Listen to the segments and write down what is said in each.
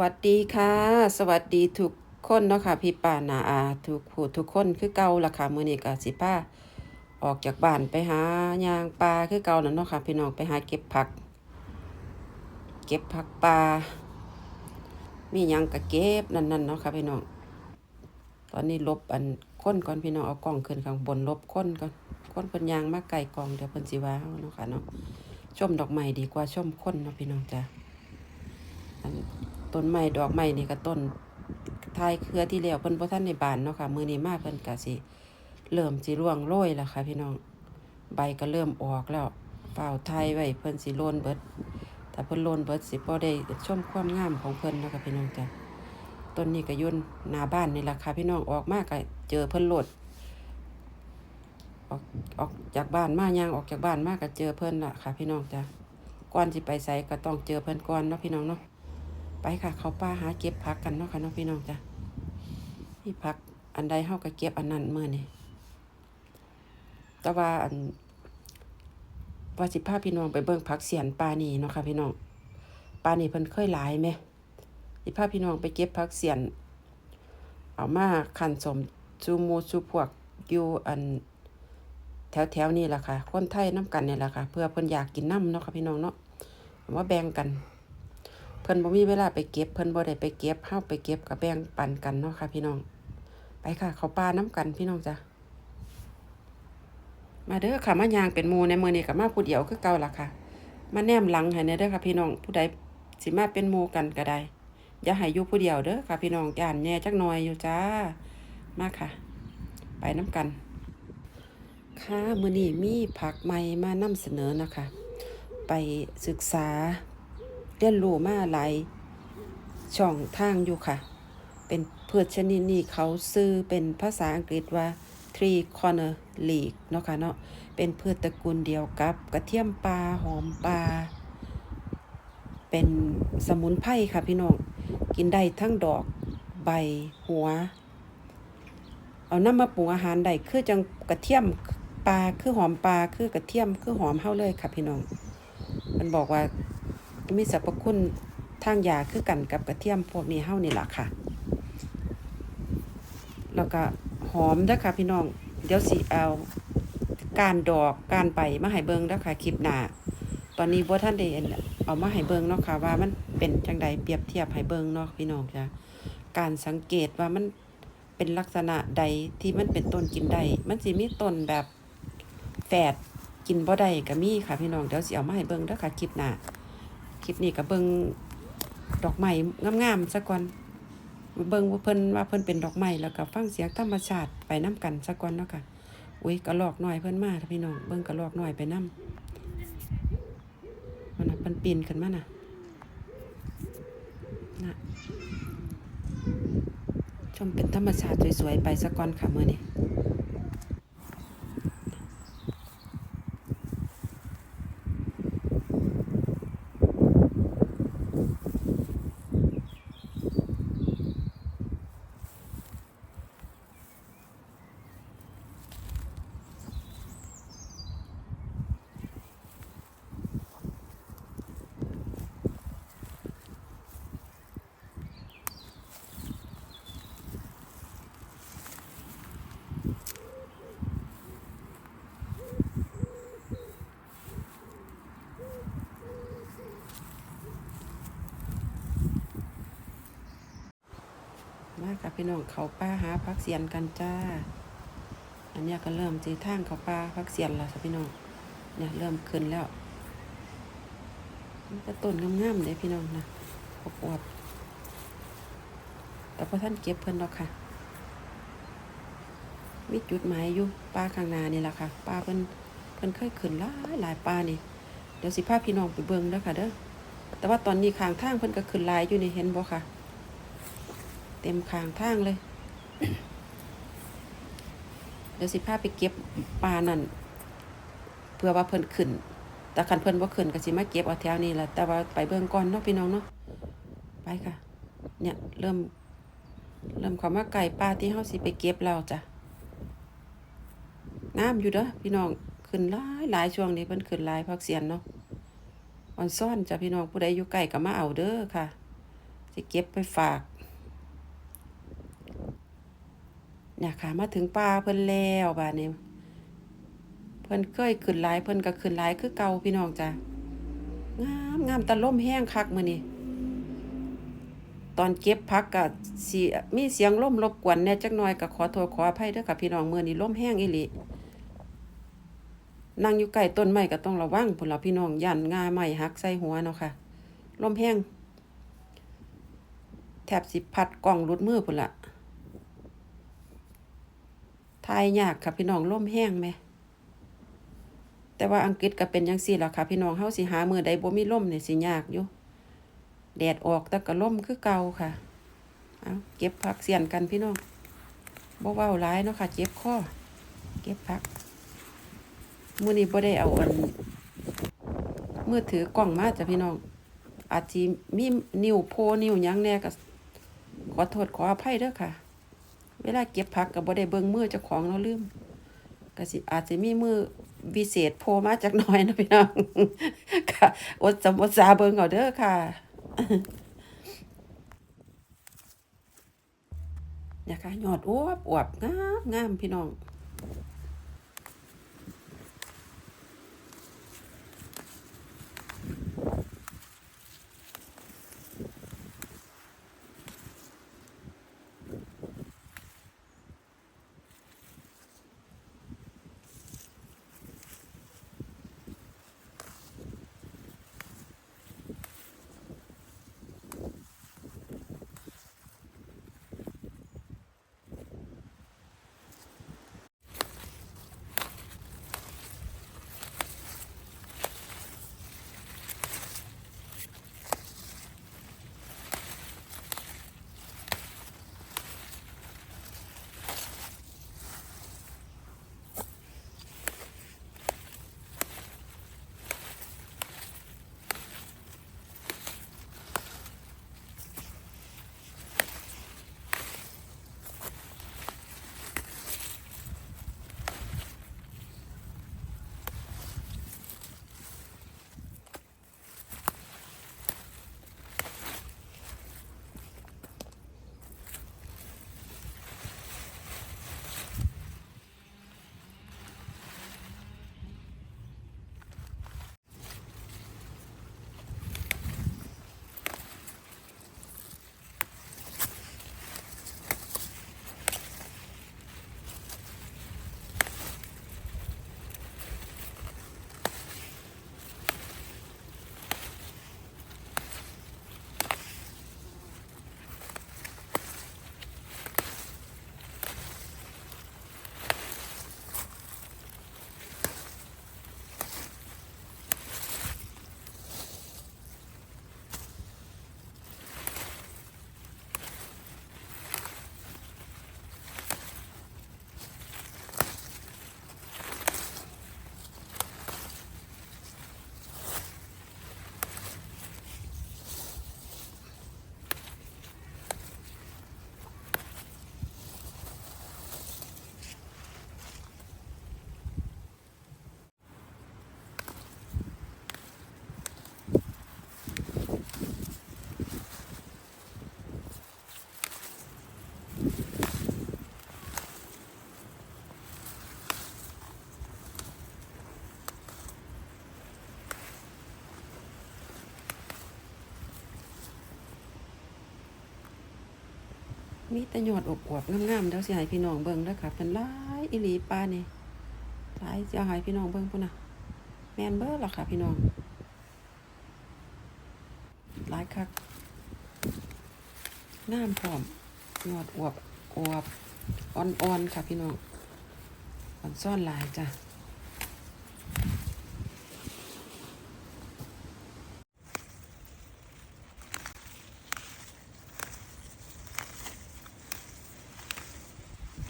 วัสดีค่ะ สวัสดีทุกคนเนาะค่ะพี่ป้านาอาทุกผู้ทุกคนคือเก่าล่ะค่ะมื้อนี้ก็สิพาออกจากบ้านไปหายางปลาคือเก่านั่นเนาะค่ะพี่น้องไปหาเก็บผัก เก็บผักปลามีหยังก็เก็บนั่นๆเนาะค่ะพี่น้องตอนนี้ลบอันค้นก่อนพี่น้องเอากล้องขึ้นข้างบนลบค้นก่อนค้นเพิ่นยางมาไกลกล้องเดี๋ยวเพิ่นสิว่าเฮาเนาะค่ะเนาะชมดอกไม้ดีกว่าชมค้นเนาะพี่น้องจ้ะอัน ต้นไม้ดอกไม้นี่ก็ต้นทายเครือที่แล้วเพิ่นบ่ทันในบานเนาะค่ะมื้อนี้มาเพิ่นก็สิเริ่มสิร่วงโรยแล้วค่ะ พี่น้อง ใบก็เริ่มออกแล้วเฝ้าทายไว้เพิ่นสิโลนเบิดถ้าเพิ่นโลนเบิดสิบ่ได้ชมความงามของเพิ่นเนาะค่ะพี่น้องจ้ะต้นนี้ก็ยุ่นหน้าบ้านนี่ล่ะค่ะพี่น้องออกมาก็เจอเพิ่นโลดออกออกจากบ้านมาย่างออกจากบ้านมาก็เจอเพิ่นล่ะค่ะ พี่น้องจ้ะก่อนสิไปไสก็ต้องเจอเพิ่นก่อนเนาะพี่น้องเนาะ ไปค่ะ เขาป้าหาเก็บผักกันเนาะค่ะเนาะพี่น้องจ้ะนี่ผักอันใดเฮาก็เก็บอันนั้นเมื่อนี่แต่ว่าอันว่าสิพาพี่น้องไปเบิ่งผักเสียนปลานี่เนาะค่ะพี่น้องปลานี่เพิ่นเคยหลายไหมสิพาพี่น้องไปเก็บผักเสียน เอามาคั่นสมจูมูจูพวกอยู่อันแถวแถวๆนี้ล่ะค่ะ คนไทยน้ำกันเนี่ยแหละค่ะ เพื่อเพิ่นอยากกินน้ำเนาะค่ะพี่น้องเนาะเอามาแบ่งกัน เพิ่นบ่มีเวลาไปเก็บเพิ่นบ่ได้ไปเก็บเฮาไปเก็บก็แบ่งปันกันเนาะค่ะ พี่น้อง ไปค่ะ เขาป่าน้ำกันพี่น้องจ้ะมาเด้อค่ะมายางเป็นมูในมือนี้ก็มาผู้เดียวคือเก่าล่ะค่ะ มาแนมหลังให้แหน่เด้อค่ะพี่น้องผู้ใดสิมาเป็นมูกันก็ได้อย่าให้อยู่ผู้เดียวเด้อค่ะพี่น้องย่านแหน่จักหน่อยอยู่จ้ามาค่ะ ไปน้ำกัน ค่ะมือนี้มีผักใหม่มานำเสนอนะคะ ไปศึกษา เรียนรู้มาหลายช่องทางอยู่ค่ะ เป็นพืชชนิดนี้เขาซื้อเป็นภาษาอังกฤษว่า tree corner leek เนาะค่ะเนาะ เป็นพืชตระกูลเดียวกับกระเทียมปลาหอมปลา เป็นสมุนไพรค่ะพี่น้อง กินได้ทั้งดอกใบหัว เอาน้ำมาปรุงอาหารได้คือจังกระเทียมปลาคือหอมปลาคือกระเทียมคือหอมเฮาเลยค่ะพี่น้อง มันบอกว่า มีสรรพคุณทางยาคือกันกับกระเทียมพวกนี้เฮานี่แหละค่ะ แล้วก็หอมเด้อค่ะพี่น้อง เดี๋ยวสิเอาการดอกการใบมาให้เบิงเด้อค่ะคลิปหน้า ตอนนี้บ่ท่านได้เอามาให้เบิงเนาะค่ะ ว่ามันเป็นจังใดเปรียบเทียบให้เบิงเนาะพี่น้องจ้ะการสังเกตว่ามันเป็นลักษณะใดที่มันเป็นต้นกินได้ มันสิมีต้นแบบแฝดกินบ่ได้ก็มีค่ะพี่น้องเดี๋ยวสิเอามาให้เบิ่งเด้อค่ะคลิปหน้า คลิปนี้ก็เบิงดอกไม้งามๆซะก่อนเบิงว่าเพิ่นว่าเพิ่นเป็นดอกไม้แล้วก็ฟังเสียงธรรมชาติไปน้กันซะก่อนเนาะค่ะอุ้ยกระลอกหน้อยเพิ่นมาพี่น้องเบิงกระลอกหน้อยไปนํมันน่ะเพิ่นปีนขึ้นมาน่ะน่ะชมเป็นธรรมชาติสวยๆไปซะก่อนค่ะมื้อนี้ พี่น้องเขาป้าหาพักเสียนกันจ้า อันนี้ก็เริ่มจีทางเขาป้าพักเสียนแล้วค่ะพี่น้อง เนี่ยเริ่มขึ้นแล้วมันก็ต้นงามๆเลยพี่น้องนะอบอวบแต่พอท่านเก็บเพิ่นดอกค่ะ มีจุดหมายอยู่ป้าข้างนานี่แหละค่ะป้าเพิ่นเพิ่นเคยขึ้นหลายหลายป้านี่ เดี๋ยวสิพาพี่น้องไปเบิ่งเด้อค่ะเด้อ แต่ว่าตอนนี้ข้างทางเพิ่นก็ขึ้นลายอยู่นี่เห็นบ่ค่ะ เต็มคางทางเลย เดี๋ยวสิพาไปเก็บปลานั่นเพื่อว่าเพิ่นขึ้น แต่คันเพิ่นบ่ขึ้นก็สิมาเก็บเอาแถวนี้แหละแต่ว่าไปเบิ่งก่อนเนาะพี่น้องเนาะไปค่ะ เนี่ยเริ่ม เริ่มเข้ามาไก่ปลาที่เฮาสิไปเก็บแล้วจ้ะน้ำอยู่เด้อพี่น้องขึ้นหลายหลายช่วงนี้เพิ่นขึ้นหลายพักเสียนเนาะออนซ่อนจ้ะพี่น้องผู้ใดอยู่ใกล้ก็มาเอาเด้อค่ะสิเก็บไปฝาก เนี่ยค่ะมาถึงป่าเพิ่นแล้วบาดนี้เพิ่นเคยขึ้นหลายเพิ่นก็ขึ้นหลายคือเก่าพี่น้องจ้ะงามงามตะล่มแห้งคักมื้อนี้ตอนเก็บผักก็สิมีเสียงลมรบกวนแน่จักหน่อยก็ขอโทษขออภัยเด้อค่ะพี่น้องมื้อนี้ลมแห้งอีหลีนั่งอยู่ใกล้ต้นไม้ก็ต้องระวังพุ่นล่ะพี่น้องย่านงาไม้หักใส่หัวเนาะค่ะลมแห้งแทบสิพัดกล้องหลุดมือพุ่นล่ะ ทายยากค่ะพี่น้องลมแห้งแหม แต่ว่าอังกฤษก็เป็นจังซี่ล่ะค่ะ พี่น้องเฮาสิหามือใดบ่มีลมเนี่ยสิยากอยู่ แดดออกแต่ก็ล่มคือเก่าค่ะ เอาเก็บผักเสียนกันพี่น้องบ่เว้าหลายเนาะค่ะ เจ็บคอเก็บผักมื้อนี้บ่ได้เอาอันมือถือกล้องมาจ้ะพี่น้อง อาจสิมีนิ้วโพนิ้วยังแน่ก็ขอโทษขออภัยเด้อค่ะ เวลาเก็บผักกับบ่ได้เบิ่งมือเจ้าของเราลืมก็สิอาจจะมีมือวิเศษโผล่มาจากน้อยนะพี่น้องค่ะอดสมอดสาเบิ่งเอาเด้อค่ะนะคะยอดอวบอวบงามงามพี่น้อง มีแต่ยอดอบอวบๆงามๆเดี๋ยวสิให้พี่น้องเบิ่งเด้อค่ะเป็นหลายอีหลีปลานี่หลายสิเอาให้พี่น้องเบิ่งพุ่นน่ะ แม่นเบิดล่ะค่ะพี่น้องหลายคักงามพร้อมยอดอวบอวบอ่อนๆค่ะพี่น้องอ่อนซ่อนหลายจ้ะ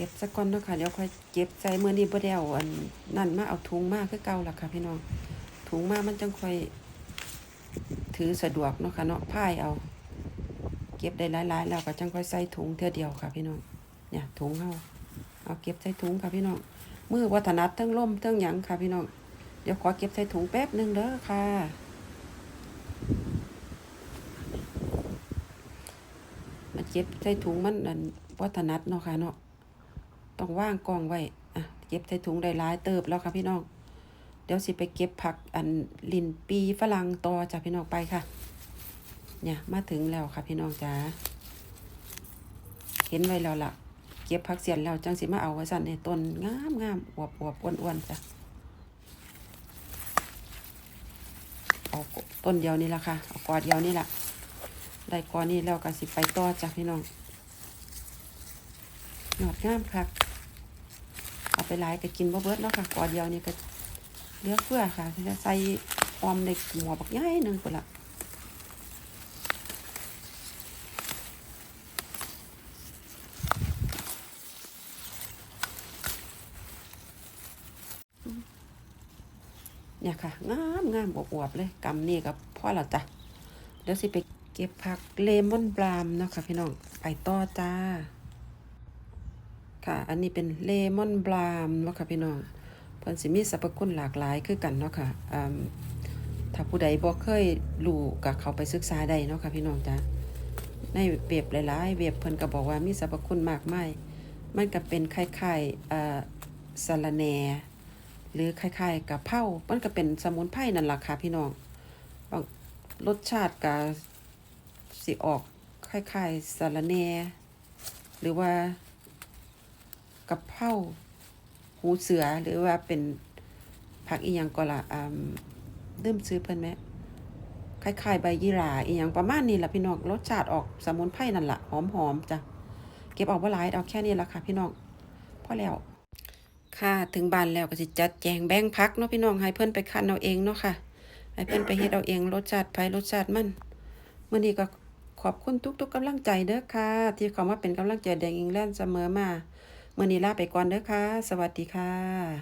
เก็บสักก่อนเนาะค่ะเดี๋ยวค่อยเก็บใส่เมื่อนี้บ่ได้เอาอันนั่นมาเอาถุงมาคือเก่าล่ะค่ะพี่น้องถุงมามันจังค่อย ถือสะดวกเนาะค่ะเนาะพายเอา เก็บได้หลายๆแล้วก็จังค่อยใส่ถุงเท่อเดียวค่ะพี่น้องเนี่ยถุงเฮาเอาเก็บใส่ถุงค่ะพี่น้องมือวัฒนัดทั้งล่มทั้งหยังค่ะพี่น้องเดี๋ยวขอเก็บใส่ถุงแป๊บหนึงเด้อค่ะมาเก็บใส่ถุงมันนั่นบ่ถนัดเนาะค่ะเนาะ ต้องว่างกองไว้อะเก็บใส่ถุงได้หลายเติบแล้วค่ะพี่น้องเดี๋ยวสิไปเก็บผักอันลินปีฝรั่งต่อจ้ะพี่น้องไปค่ะ เนี่ยมาถึงแล้วค่ะพี่น้องจ๋าเห็นไว้แล้วล่ะ เก็บผักเสียนแล้วจังสิมาเอาไว้สั่นเนี่ยต้นงามงามอวบอวบอ้วนอ้วนจ้ะเอาต้นเดียวนี่ละค่ะเอากอเดียวนี่ละได้กอนี้แล้วก็สิไปต่อจ้ะพี่น้องหนอดงามค่ะเอา ไปหลายก็กินบ่เบิดแล้วค่ะกอเดียวนี่ก็เลือเฟือค่ะจะใส่ออมในหัวบักใหญ่หนึงพุ่นละเนี่ยค่ะ งามงามอวบๆเลยกำนี่กับพ่อเราจ้ะเดี๋ยวสิไปเก็บผักเลมอนบรามเนาะค่ะพี่น้อง ไปต่อจ้า ค่ะ อันนี้เป็นเลมอนบรามเนาะค่ะพี่น้องเพิ่นสิมีสรรพคุณหลากหลายคือกันเนาะค่ะถ้าผู้ใดบ่เคยรู้ก็เข้าไปศึกษาได้เนาะค่ะพี่น้องจ้าในเว็บหลายๆเว็บเพิ่นก็บอกว่ามีสรรพคุณมากมายมันก็เป็นคล้ายๆเอ่อสะระแหนหรือคล้ายๆกับเผามันก็เป็นสมุนไพรนั่นล่ะค่ะพี่น้องบางรสชาติก็สิออกคล้ายๆสะระแหนหรือว่า กับเผาหูเสือหรือว่าเป็นผักอีหยังก็ละอ่าลืมซื้อเพิ่นไหมคล้ายๆใบยี่หร่าอีหยังประมาณนี้ล่ะพี่น้องรสชาติออกสมุนไพรนั่นล่ะหอมๆจ้ะเก็บออกบ่หลายเอาแค่นี้ละค่ะพี่น้องพอแล้ว ค่ะถึงบ้านแล้วก็สิจัดแจงแบ่งพักเนาะพี่น้องให้เพิ่นไปคั้นเอาเองเนาะค่ะให้เพิ่นไปเฮ็ดเอาเองรสชาติไผรสชาติมันมื้อนี้ก็ขอบคุณทุกๆกำลังใจเด้อค่ะ ที่เขามาเป็นกำลังใจแดงอิงแลนด์เสมอมา มื่อนี้ลาไปก่อนเด้อค่ะ สวัสดีค่ะ